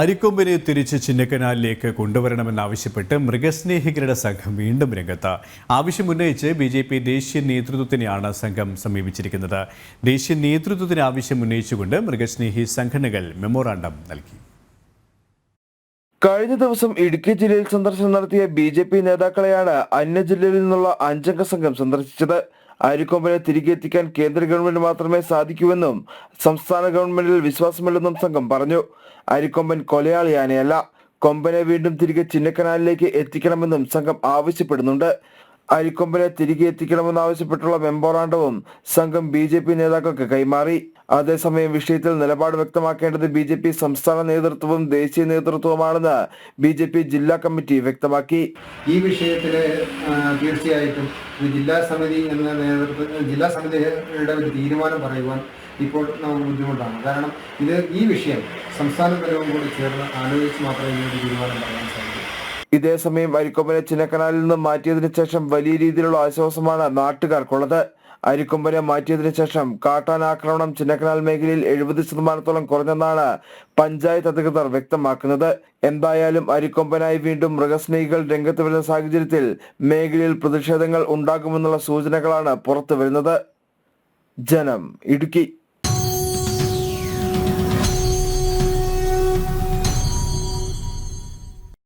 അരിക്കൊമ്പിനെ തിരിച്ച് ചിന്നക്കനാലിലേക്ക് കൊണ്ടുവരണമെന്നാവശ്യപ്പെട്ട് മൃഗസ്നേഹികളുടെ സംഘം വീണ്ടും രംഗത്ത്. ആവശ്യമുന്നയിച്ച് ബി ജെ പി ദേശീയ നേതൃത്വത്തിനെയാണ് സംഘം സമീപിച്ചിരിക്കുന്നത്. ദേശീയ നേതൃത്വത്തിന് ആവശ്യം ഉന്നയിച്ചുകൊണ്ട് മൃഗസ്നേഹി സംഘടനകൾ മെമ്മോറാണ്ടം നൽകി. കഴിഞ്ഞ ദിവസം ഇടുക്കി ജില്ലയിൽ സന്ദർശനം നടത്തിയ ബി നേതാക്കളെയാണ് അന്യ ജില്ലയിൽ നിന്നുള്ള അഞ്ചംഗ സംഘം സന്ദർശിച്ചത്. അരിക്കൊമ്പനെ തിരികെ എത്തിക്കാൻ കേന്ദ്ര ഗവൺമെന്റ് മാത്രമേ സാധിക്കൂവെന്നും സംസ്ഥാന ഗവൺമെന്റിൽ വിശ്വാസമില്ലെന്നും സംഘം പറഞ്ഞു. അരിക്കൊമ്പൻ കൊലയാളിയാനെയല്ല കൊമ്പനെ വീണ്ടും തിരികെ ചിന്നക്കനാലിലേക്ക് എത്തിക്കണമെന്നും സംഘം ആവശ്യപ്പെടുന്നുണ്ട്. അരിക്കൊമ്പനെ തിരികെ എത്തിക്കണമെന്നാവശ്യപ്പെട്ടുള്ള മെമ്മോറാണ്ടവും സംഘം ബി ജെ പി നേതാക്കൾക്ക് കൈമാറി. അതേസമയം വിഷയത്തിൽ നിലപാട് വ്യക്തമാക്കേണ്ടത് ബി ജെ പി സംസ്ഥാന നേതൃത്വവും ദേശീയ നേതൃത്വവുമാണെന്ന് ബി ജെ പി ജില്ലാ കമ്മിറ്റി വ്യക്തമാക്കി. ഈ വിഷയത്തിൽ തീർച്ചയായിട്ടും ജില്ലാ സമിതി എന്ന നേതൃത്വ ജില്ലാ സമിതിയുടെ ഒരു തീരുമാനം പറയുവാൻ ഇപ്പോൾ നമുക്ക് ബുദ്ധിമുട്ടാണ്. കാരണം ഇത് ഈ വിഷയം സംസ്ഥാന തലവും കൂടി ചേർന്ന് ആലോചിച്ച് മാത്രമേ ഇതിനൊരു തീരുമാനം പറയാൻ സാധിക്കൂ. ഇതേസമയം അരിക്കൊമ്പനെ ചിന്നക്കനാലിൽ നിന്ന് മാറ്റിയതിനു ശേഷം വലിയ രീതിയിലുള്ള ആശ്വാസമാണ് നാട്ടുകാർക്കുള്ളത്. അരിക്കൊമ്പനെ മാറ്റിയതിനു ശേഷം കാട്ടാൻ ആക്രമണം ചിന്നക്കനാൽ മേഖലയിൽ എഴുപത് ശതമാനത്തോളം കുറഞ്ഞെന്നാണ് പഞ്ചായത്ത് അധികൃതർ വ്യക്തമാക്കുന്നത്. എന്തായാലും അരിക്കൊമ്പനായി വീണ്ടും മൃഗസ്നേഹികൾ രംഗത്ത് വരുന്ന സാഹചര്യത്തിൽ മേഖലയിൽ പ്രതിഷേധങ്ങൾ ഉണ്ടാകുമെന്നുള്ള സൂചനകളാണ് പുറത്തു വരുന്നത് ജനം ഇടുക്കി.